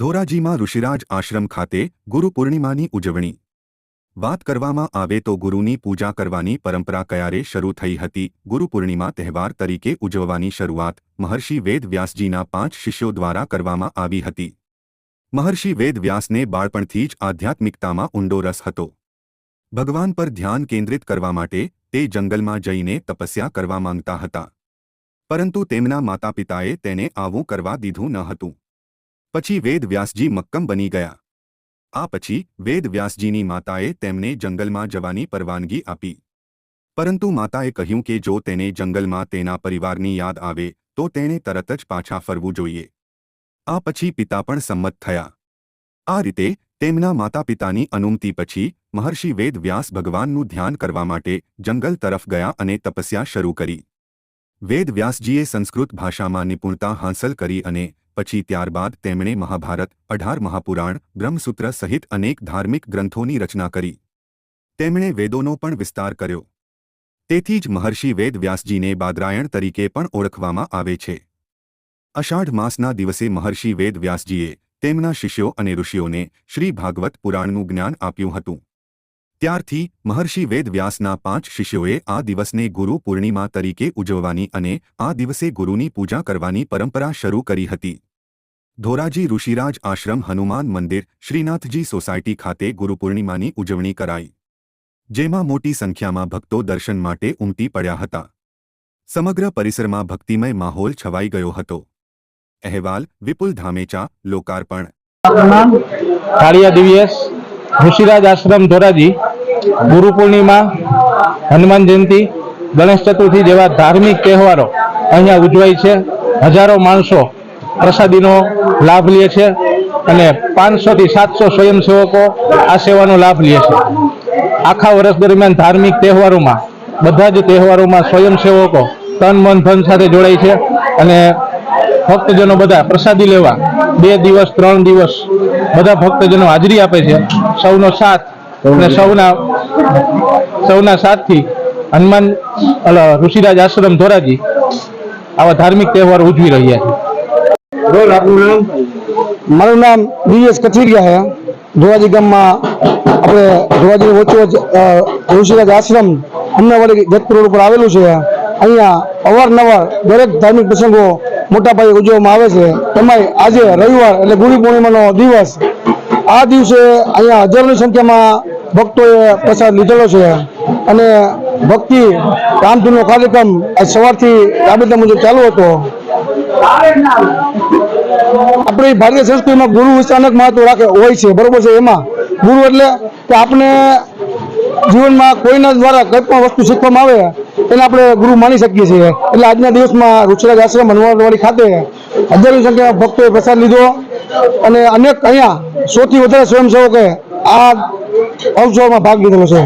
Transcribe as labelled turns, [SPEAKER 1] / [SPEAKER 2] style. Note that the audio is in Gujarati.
[SPEAKER 1] ધોરાજીમાં ઋષિરાજ આશ્રમ ખાતે ગુરુ પૂર્ણિમાની ઉજવણી. વાત કરવામાં આવે તો ગુરુની પૂજા કરવાની પરંપરા ક્યારે શરૂ થઈ હતી? ગુરુ પૂર્ણિમા તહેવાર તરીકે ઉજવવાની શરૂઆત મહર્ષિ વેદ વ્યાસજીના પાંચ શિષ્યો દ્વારા કરવામાં આવી હતી. મહર્ષિ વેદ વ્યાસને બાળપણથી જ આધ્યાત્મિકતામાં ઊંડો રસ હતો. ભગવાન પર ધ્યાન કેન્દ્રિત કરવા માટે તે જંગલમાં જઈને તપસ્યા કરવા માંગતા હતા. પરંતુ તેમના માતાપિતાએ તેને આવું કરવા દીધું ન હતું. પછી વેદ વ્યાસજી મક્કમ બની ગયા. આ પછી વેદ વ્યાસજીની માતાએ તેમને જંગલમાં જવાની પરવાનગી આપી. પરંતુ માતાએ કહ્યું કે જો તેને જંગલમાં તેના પરિવારની યાદ આવે, તો તેણે તરત જ પાછા ફરવું જોઈએ. આ પછી પિતા પણ સંમત થયા. આ રીતે તેમના માતાપિતાની અનુમતિ પછી મહર્ષિ વેદ વ્યાસ ભગવાનનું ધ્યાન કરવા માટે જંગલ તરફ ગયા અને તપસ્યા શરૂ કરી. વેદ વ્યાસજીએ સંસ્કૃત ભાષામાં નિપુણતા હાંસલ કરી અને પછી ત્યારબાદ તેમણે મહાભારત, અઢાર મહાપુરાણ, બ્રહ્મસૂત્ર સહિત અનેક ધાર્મિક ગ્રંથોની રચના કરી. તેમણે વેદોનો પણ વિસ્તાર કર્યો. તેથી જ મહર્ષિ વેદ વ્યાસજીને બાદરાયણ તરીકે પણ ઓળખવામાં આવે છે. અષાઢ માસના દિવસે મહર્ષિ વેદ વ્યાસજીએ તેમના શિષ્યો અને ઋષિઓને શ્રી ભાગવત પુરાણનું જ્ઞાન આપ્યું હતું. ત્યારથી મહર્ષિ વેદ વ્યાસના પાંચ શિષ્યોએ આ દિવસને ગુરુ પૂર્ણિમા તરીકે ઉજવવાની અને આ દિવસે ગુરુની પૂજા કરવાની પરંપરા શરૂ કરી હતી. ધોરાજી ઋષિરાજ આશ્રમ હનુમાન મંદિર શ્રીનાથજી સોસાયટી ખાતે ગુરુપૂર્ણિમાની ઉજવણી કરાઈ, જેમાં મોટી સંખ્યામાં ભક્તો દર્શન માટે ઉમટી પડ્યા હતા. સમગ્ર પરિસરમાં ભક્તિમય માહોલ છવાઈ ગયો હતો. અહેવાલ, વિપુલ ધામેચા, લોકાર્પણ.
[SPEAKER 2] કાળિયા દિવ્યેશ, ઋષિરાજ આશ્રમ ધોરાજી, ગુરુ પૂર્ણિમા, હનુમાન જયંતિ, ગણેશ ચતુર્થી જેવા ધાર્મિક તહેવારો અહીંયા ઉજવાય છે. હજારો માણસો પ્રસાદીનો લાભ લે છે અને પાંચસો થી સાતસો સ્વયંસેવકો આ સેવાનો લાભ લે છે. આખા વર્ષ દરમિયાન ધાર્મિક તહેવારોમાં, બધા જ તહેવારોમાં સ્વયંસેવકો તન, મન, ધન સાથે જોડાય છે અને ભક્તજનો બધા પ્રસાદી લેવા બે દિવસ, ત્રણ દિવસ બધા ભક્તજનો હાજરી આપે છે. સૌનો સાથ અને સૌના સૌના સાથથી હનુમાન ઋષિરાજ આશ્રમ ધોરાજી આવા ધાર્મિક તહેવારો ઉજવી રહ્યા છે.
[SPEAKER 3] બોલ આપનું નામ?
[SPEAKER 4] મારું નામ દિવેશ કથિરિયા છે ધોરાજી ગામમાં આપણે ધોરાજી વચ્ચોવચ અ, ઋષિરાજ આશ્રમ અમનાવાડી જેતપુર રોડ ઉપર આવેલું છે. અહીંયા અવારનવાર દરેક ધાર્મિક પ્રસંગો મોટા પાયે ઉજવવામાં આવે છે. એમાંય આજે રવિવાર એટલે ગુરુ પૂર્ણિમાનો દિવસ. આ દિવસે અહીંયા હજારોની સંખ્યામાં ભક્તોએ પ્રસાદ લીધેલો છે. અને ભક્તિ રામધૂનનો કાર્યક્રમ આજ સવારથી રાબેતા મુજબ ચાલુ હતો. આપણી ભારતીય સંસ્કૃતિમાં ગુરુ અચાનક મહત્વ રાખે હોય છે, બરોબર છે એમાં. ગુરુ એટલે કે આપણે જીવનમાં કોઈના દ્વારા કંઈ પણ વસ્તુ શીખવામાં આવે, એને આપણે ગુરુ માની શકીએ છીએ. એટલે આજના દિવસમાં રુચિરાજ આશ્રમ હનુમાનવાડી ખાતે હજારોની સંખ્યામાં ભક્તોએ પ્રસાદ લીધો અને અનેક અહીંયા સૌથી વધારે સ્વયંસેવકે આ અવસરમાં ભાગ લીધેલો છે.